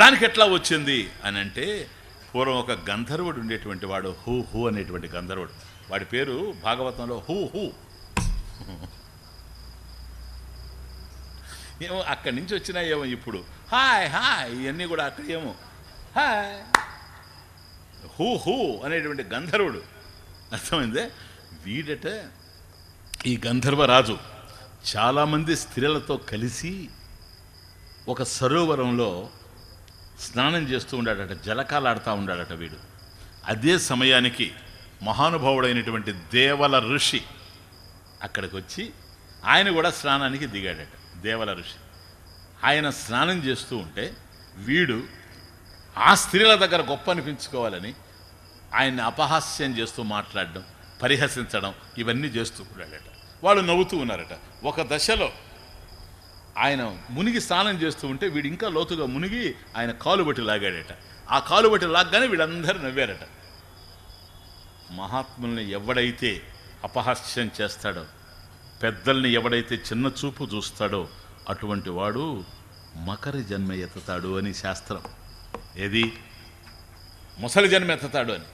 దానికి ఎట్లా వచ్చింది అని అంటే పూర్వం ఒక గంధర్వుడు ఉండేటువంటి వాడు హూ హూ అనేటువంటి గంధర్వుడు. వాడి పేరు భాగవతంలో హూ హూ. ఏమో అక్కడి నుంచి వచ్చినా ఏమో ఇప్పుడు. హాయ్ హాయ్ ఇవన్నీ కూడా అక్కడ ఏమో. హాయ్. హూ హూ అనేటువంటి గంధర్వుడు. అర్థమైందే? వీడట ఈ గంధర్వరాజు చాలామంది స్త్రీలతో కలిసి ఒక సరోవరంలో స్నానం చేస్తూ ఉండాడట జలకాలాడుతూ ఉండాడట వీడు. అదే సమయానికి మహానుభావుడైనటువంటి దేవల ఋషి అక్కడికి వచ్చి ఆయన కూడా స్నానానికి దిగాడట దేవల ఋషి. ఆయన స్నానం చేస్తూ ఉంటే వీడు ఆ స్త్రీల దగ్గర గొప్ప అనిపించుకోవాలని ఆయన్ని అపహాస్యం చేస్తూ మాట్లాడడం పరిహసించడం ఇవన్నీ చేస్తూ ఉన్నాడట వాళ్ళు నవ్వుతూ ఉన్నారట. ఒక దశలో ఆయన మునిగి స్నానం చేస్తూ ఉంటే వీడు ఇంకా లోతుగా మునిగి ఆయన కాలు బట్టి లాగాడట. ఆ కాలు బట్టి లాగ్గానే వీళ్ళందరూ నవ్వారట. మహాత్ముల్ని ఎవడైతే అపహాస్యం చేస్తాడో పెద్దల్ని ఎవడైతే చిన్న చూపు చూస్తాడో అటువంటి వాడు మకర జన్మ ఎత్తుతాడు అని శాస్త్రం. ఏది? ముసలి జన్మ ఎత్తుతాడు అని.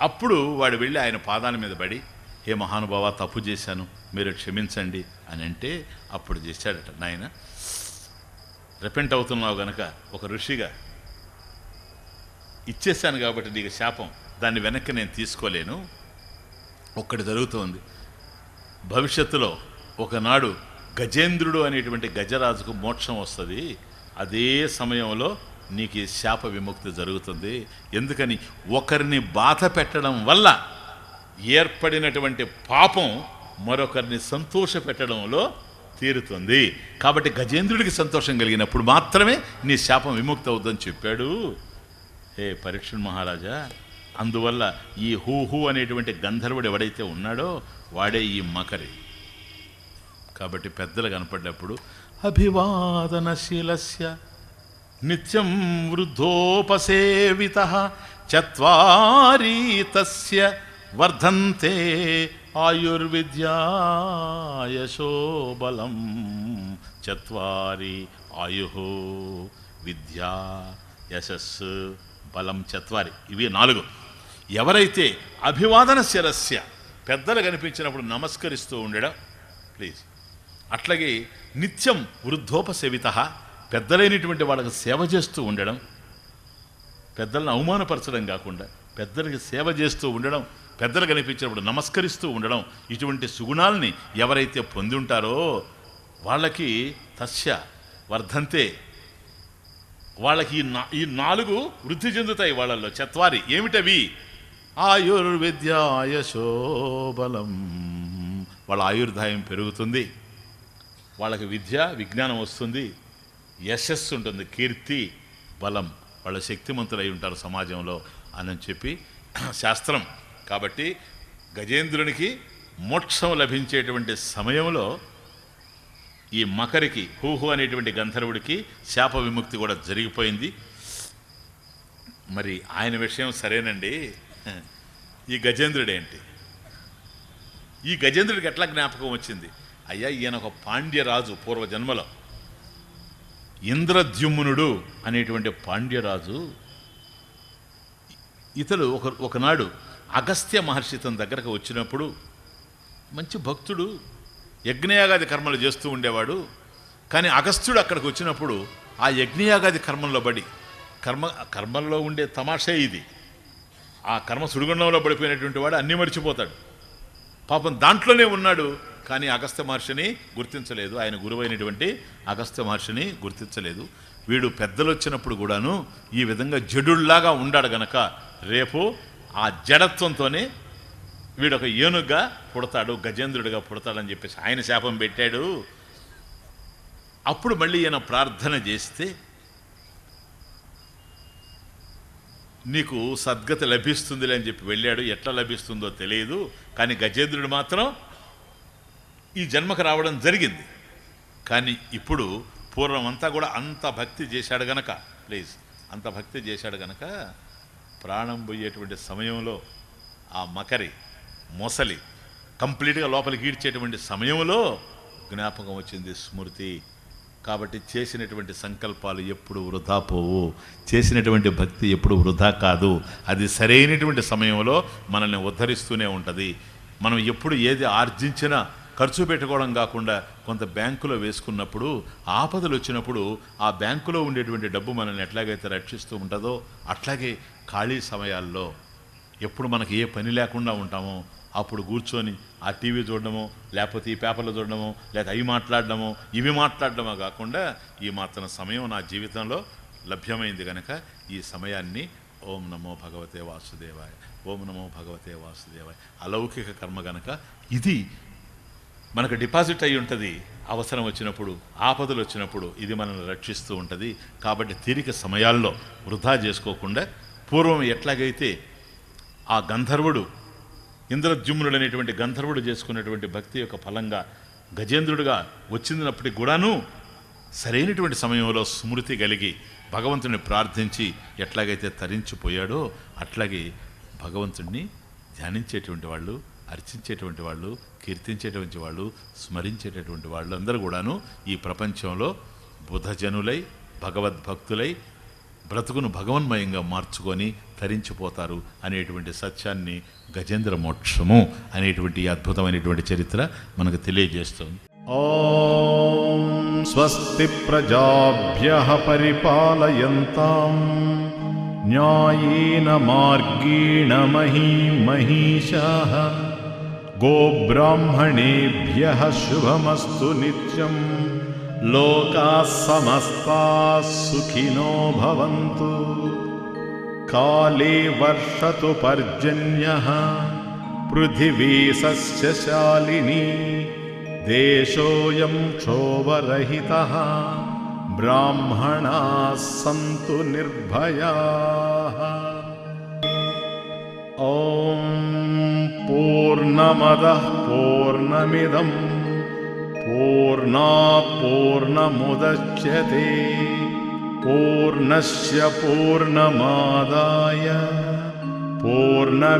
అప్పుడు వాడు వెళ్ళి ఆయన పాదాల మీద పడి హే మహానుభావ తప్పు చేశాను మీరు క్షమించండి అని అంటే అప్పుడు చేశాడట నాయన. రిపెంట్ అవుతున్నావు గనక ఒక ఋషిగా ఇచ్చేసాను కాబట్టి నీకు శాపం దాన్ని వెనక్కి నేను తీసుకోలేను. ఒక్కటి జరుగుతోంది. భవిష్యత్తులో ఒకనాడు గజేంద్రుడు అనేటువంటి గజరాజుకు మోక్షం వస్తుంది. అదే సమయంలో నీకు శాప విముక్తి జరుగుతుంది. ఎందుకని? ఒకరిని బాధ పెట్టడం వల్ల ఏర్పడినటువంటి పాపం మరొకరిని సంతోషపెట్టడంలో తీరుతుంది. కాబట్టి గజేంద్రుడికి సంతోషం కలిగినప్పుడు మాత్రమే నీ శాపం విముక్తి అవుతుందని చెప్పాడు. హే పరీక్షణ్ మహారాజా అందువల్ల ఈ హూ హూ అనేటువంటి గంధర్వుడు ఎవడైతే ఉన్నాడో వాడే ఈ మకరి. కాబట్టి పెద్దలు కనపడ్డప్పుడు అభివాదనశీలస్య నిత్యం వృద్ధోపసేవిత చత్వారీ తస్య వర్ధంతే ఆయుర్విద్యాయశోబలం చత్వారి ఆయు విద్యా యశస్సు బలం చత్వారి. ఇవి నాలుగు. ఎవరైతే అభివాదన శిరస్య పెద్దలు కనిపించినప్పుడు నమస్కరిస్తూ ఉండడం ప్లీజ్. అట్లాగే నిత్యం వృద్ధోపసేవిత పెద్దలైనటువంటి వాళ్ళకి సేవ చేస్తూ ఉండడం పెద్దలను అవమానపరచడం కాకుండా పెద్దలకి సేవ చేస్తూ ఉండడం పెద్దలు కనిపించినప్పుడు నమస్కరిస్తూ ఉండడం ఇటువంటి సుగుణాలని ఎవరైతే పొంది ఉంటారో వాళ్ళకి తస్య వర్ధంతే. వాళ్ళకి ఈ నా ఈ నాలుగు వృద్ధి చెందుతాయి వాళ్ళల్లో. చత్వారి ఏమిటవి? ఆయుర్విద్యాయశోబలం వాళ్ళ ఆయుర్దాయం పెరుగుతుంది. వాళ్ళకి విద్య విజ్ఞానం వస్తుంది. యశస్సు ఉంటుంది. కీర్తి బలం. వాళ్ళ శక్తిమంతులై ఉంటారు సమాజంలో అని చెప్పి శాస్త్రం కాబట్టి గజేంద్రునికి మోక్షం లభించేటువంటి సమయంలో ఈ మకరికి హూహు అనేటువంటి గంధర్వుడికి శాప విముక్తి కూడా జరిగిపోయింది. మరి ఆయన విషయం సరేనండి. ఈ గజేంద్రుడేంటి? ఈ గజేంద్రుడికి ఎట్లా జ్ఞాపకం వచ్చింది? అయ్యా ఈయన ఒక పాండ్యరాజు పూర్వజన్మలో. ఇంద్రద్యుమ్నుడు అనేటువంటి పాండ్యరాజు ఇతడు ఒక ఒకనాడు అగస్త్య మహర్షి తన దగ్గరకు వచ్చినప్పుడు మంచి భక్తుడు యజ్ఞయాగాది కర్మలు చేస్తూ ఉండేవాడు. కానీ అగస్త్యుడు అక్కడికి వచ్చినప్పుడు ఆ యజ్ఞయాగాది కర్మంలో పడి కర్మ కర్మల్లో ఉండే తమాషే ఇది. ఆ కర్మ సుడిగుండంలో పడిపోయినటువంటి వాడు అన్నీ మర్చిపోతాడు. పాపం దాంట్లోనే ఉన్నాడు కానీ అగస్త్య మహర్షిని గుర్తించలేదు. ఆయన గురువైనటువంటి అగస్త్య మహర్షిని గుర్తించలేదు. వీడు పెద్దలు వచ్చినప్పుడు కూడాను ఈ విధంగా జడుల్లాగా ఉండాడు గనక రేపు ఆ జడత్వంతోనే వీడు ఒక ఏనుగ్గా పుడతాడు గజేంద్రుడిగా పుడతాడని చెప్పేసి ఆయన శాపం పెట్టాడు. అప్పుడు మళ్ళీ ఈయన ప్రార్థన చేస్తే నీకు సద్గతి లభిస్తుందిలే అని చెప్పి వెళ్ళాడు. ఎట్లా లభిస్తుందో తెలియదు కానీ గజేంద్రుడు మాత్రం ఈ జన్మకు రావడం జరిగింది. కానీ ఇప్పుడు పూర్వం అంతా కూడా అంత భక్తి చేశాడు గనక ప్లీజ్ అంత భక్తి చేశాడు గనక ప్రాణం పోయేటువంటి సమయంలో ఆ మకరి మొసలి కంప్లీట్గా లోపలికి ఈడ్చేటువంటి సమయంలో జ్ఞాపకం వచ్చింది స్మృతి కాబట్టి చేసినటువంటి సంకల్పాలు ఎప్పుడు వృధా పోవు. చేసినటువంటి భక్తి ఎప్పుడు వృధా కాదు. అది సరైనటువంటి సమయంలో మనల్ని ఉద్ధరిస్తూనే ఉంటుంది. మనం ఎప్పుడు ఏది ఆర్జించినా ఖర్చు పెట్టుకోవడం కాకుండా కొంత బ్యాంకులో వేసుకున్నప్పుడు ఆపదలు వచ్చినప్పుడు ఆ బ్యాంకులో ఉండేటువంటి డబ్బు మనల్ని ఎట్లాగైతే రక్షిస్తూ ఉంటుందో అట్లాగే ఖాళీ సమయాల్లో ఎప్పుడు మనకి ఏ పని లేకుండా ఉంటామో అప్పుడు కూర్చొని ఆ టీవీ చూడడమో లేకపోతే ఈ పేపర్లు చూడడమో లేకపోతే అవి మాట్లాడడమో ఇవి మాట్లాడడమో కాకుండా ఈ మాత్రం సమయం నా జీవితంలో లభ్యమైంది కనుక ఈ సమయాన్ని ఓం నమో భగవతే వాసుదేవాయ ఓం నమో భగవతే వాసుదేవాయ. అలౌకిక కర్మ గనక ఇది మనకు డిపాజిట్ అయి ఉంటుంది అవసరం వచ్చినప్పుడు ఆపదలు వచ్చినప్పుడు ఇది మనల్ని రక్షిస్తూ ఉంటుంది. కాబట్టి తీరిక సమయాల్లో వృధా చేసుకోకుండా పూర్వం ఎట్లాగైతే ఆ గంధర్వుడు ఇంద్రద్యుమ్నుడు అనేటువంటి గంధర్వుడు చేసుకున్నటువంటి భక్తి యొక్క ఫలంగా గజేంద్రుడిగా వచ్చినప్పటికి కూడాను సరైనటువంటి సమయంలో స్మృతి కలిగి భగవంతుని ప్రార్థించి ఎట్లాగైతే తరించిపోయాడో అట్లాగే భగవంతుణ్ణి ధ్యానించేటువంటి వాళ్ళు అర్చించేటువంటి వాళ్ళు కీర్తించేటువంటి వాళ్ళు స్మరించేటటువంటి వాళ్ళు అందరూ కూడాను ఈ ప్రపంచంలో బుధజనులై భగవద్భక్తులై బ్రతుకును భగవన్మయంగా మార్చుకొని తరించిపోతారు అనేటువంటి సత్యాన్ని గజేంద్ర మోక్షము అనేటువంటి అద్భుతమైనటువంటి చరిత్ర మనకు తెలియజేస్తుంది. ఓం స్వస్తి ప్రజాభ్య పరిపాలయంతం. న్యాయేన మార్గేణ మహీ మహిషా గోబ్రాహ్మణేభ్య శుభమస్తు నిత్యం. लोकाः समस्ताः सुखिनो भवन्तु। काले वर्षतु पर्जन्यः पृथिवी सस्यशालिनी देशोऽयं क्षोभरहितः ब्राह्मणाः सन्तु निर्भयाः। ॐ पूर्णमदः पूर्णमिदं पूर्णात् पूर्णमुदच्यते पूर्णस्य पूर्णमादाय पूर्णमेवावशिष्यते।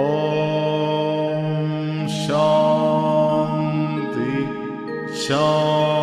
ॐ शान्ति शान्ति